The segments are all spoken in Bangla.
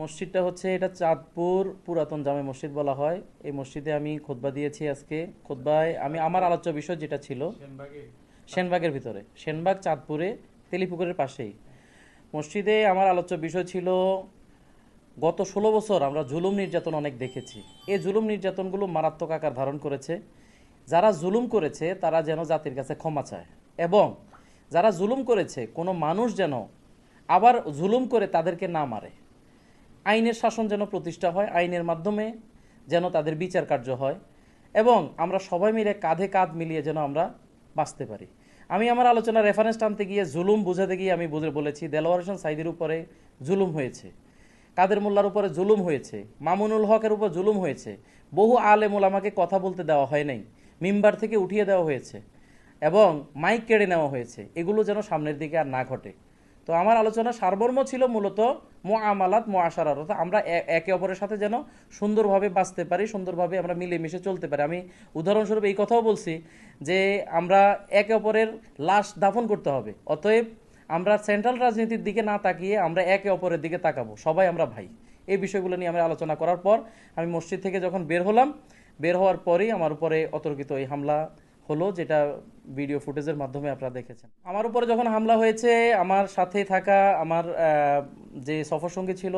মসজিদটা হচ্ছে এটা চাঁদপুর পুরাতন জামে মসজিদ বলা হয়। এই মসজিদে আমি খোদবা দিয়েছি আজকে। খোদবায় আমি, আমার আলোচ্য বিষয় যেটা ছিল সেনবাগের ভিতরে। সেনবাগ চাঁদপুরে, তেলিপুকুরের পাশেই। মসজিদে আমার আলোচ্য বিষয় ছিল, গত ষোলো বছর আমরা জুলুম নির্যাতন অনেক দেখেছি। এই জুলুম নির্যাতনগুলো মারাত্মক আকার ধারণ করেছে। যারা জুলুম করেছে, তারা যেন জাতির কাছে ক্ষমা চায়। এবং যারা জুলুম করেছে, কোনো মানুষ যেন আবার জুলুম করে তাদেরকে না মারে। আইনের শাসন যেন প্রতিষ্ঠা হয়, আইনের মাধ্যমে যেন তাদের বিচার কার্য হয়। এবং আমরা সবাই মিলে কাঁধে কাঁধ মিলিয়ে যেন আমরা বাঁচতে পারি। আমি আমার আলোচনা রেফারেন্স টানতে গিয়ে জুলুম বুঝাতে গিয়ে আমি বুঝে বলেছি, দেলোয়ার হোসেন সাইদের উপরে জুলুম হয়েছে, কাদের মোল্লার উপরে জুলুম হয়েছে, মামুনুল হকের উপর জুলুম হয়েছে, বহু আলেমুল আমাকে কথা বলতে দেওয়া হয় নাই, মিম্বার থেকে উঠিয়ে দেওয়া হয়েছে এবং মাইক কেড়ে নেওয়া হয়েছে, এগুলো যেন সামনের দিকে আর না ঘটে। তো আমার আলোচনা সারমর্ম ছিল মূলত মো আমালাত মো অর্থাৎ আমরা একে অপরের সাথে যেন সুন্দরভাবে বাঁচতে পারি, সুন্দরভাবে আমরা মিলেমিশে চলতে পারি। আমি উদাহরণস্বরূপ এই কথাও বলছি যে আমরা একে অপরের লাশ দাফন করতে হবে। অতএব আমরা সেন্ট্রাল রাজনীতির দিকে না তাকিয়ে আমরা একে অপরের দিকে তাকাবো। সবাই আমরা ভাই। এই বিষয়গুলো নিয়ে আমরা আলোচনা করার পর আমি মসজিদ থেকে যখন বের হলাম, বের হওয়ার পরেই আমার উপরে অতর্কিত এই হামলা হলো যেটা ভিডিও ফুটেজের মাধ্যমে আপনারা দেখেছেন। আমার উপরে যখন হামলা হয়েছে, আমার সাথে থাকা, আমার যে সফরসঙ্গী ছিল,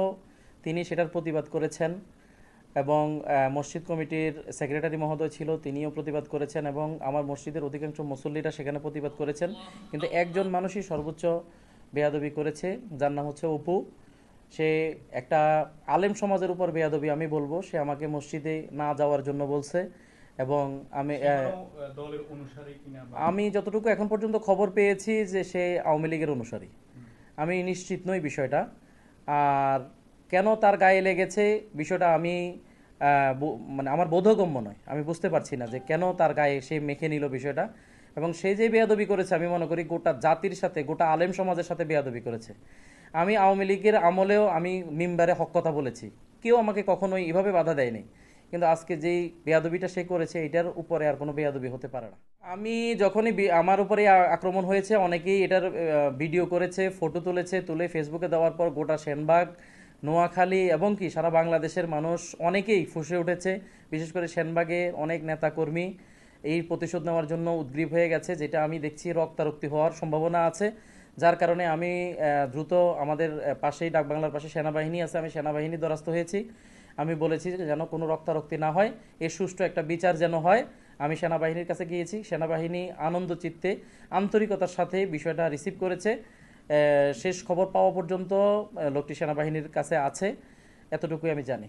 তিনি সেটার প্রতিবাদ করেছেন এবং মসজিদ কমিটির সেক্রেটারি মহোদয় ছিল, তিনিও প্রতিবাদ করেছেন এবং আমার মসজিদের অধিকাংশ মুসল্লিরা সেখানে প্রতিবাদ করেছেন। কিন্তু একজন মানুষই সর্বোচ্চ বেয়াদবি করেছে, যার নাম হচ্ছে অপু। সে একটা আলেম সমাজের উপর বেয়াদবি আমি বলব। সে আমাকে মসজিদে না যাওয়ার জন্য বলছে। এবং আমি দলের অনুসারী কিনা আমি যতটুকু এখন পর্যন্ত খবর পেয়েছি যে সে আওয়ামী লীগের অনুসারী। আমি নিশ্চিত নই বিষয়টা। আর কেন তার গায়ে লেগেছে বিষয়টা আমি মানে আমার বোধগম্য নয়। আমি বুঝতে পারছি না যে কেন তার গায়ে সে মেখে নিল বিষয়টা। এবং সে যে বেয়াদবি করেছে আমি মনে করি গোটা জাতির সাথে গোটা আলেম সমাজের সাথে বেয়াদবি করেছে। আমি আওয়ামী লীগের আমলেও আমি মিম্বারে হক কথা বলেছি। কেউ আমাকে কখনোই এভাবে বাধা দেয়নি। কিন্তু আজকে যেই বেয়াদবিটা সে করেছে, এটার উপরে আর কোনো বেয়াদবি হতে পারে না। আমি যখনই আমার উপরে আক্রমণ হয়েছে, অনেকেই এটার ভিডিও করেছে, ফটো তুলেছে, তুলে ফেসবুকে দেওয়ার পর গোটা সেনবাগ, নোয়াখালী এবং কি সারা বাংলাদেশের মানুষ অনেকেই ফুসে উঠেছে। বিশেষ করে সেনবাগে অনেক নেতাকর্মী এই প্রতিশোধ নেওয়ার জন্য উদ্গ্রীব হয়ে গেছে, যেটা আমি দেখছি রক্তারক্তি হওয়ার সম্ভাবনা আছে। যার কারণে আমি দ্রুত আমাদের পাশেই ডাকবাংলার পাশে সেনাবাহিনী আছে, আমি সেনাবাহিনী দ্বারস্থ হয়েছি। আমি বলেছি যে যেন কোনো রক্তারক্তি না হয়, এ সুষ্ঠু একটা বিচার যেন হয়। আমি সেনাবাহিনীর কাছে গিয়েছি, সেনাবাহিনী আনন্দ চিত্তে আন্তরিকতার সাথে বিষয়টা রিসিভ করেছে। শেষ খবর পাওয়া পর্যন্ত লোকটি সেনাবাহিনীর কাছে আছে, এতটুকুই আমি জানি।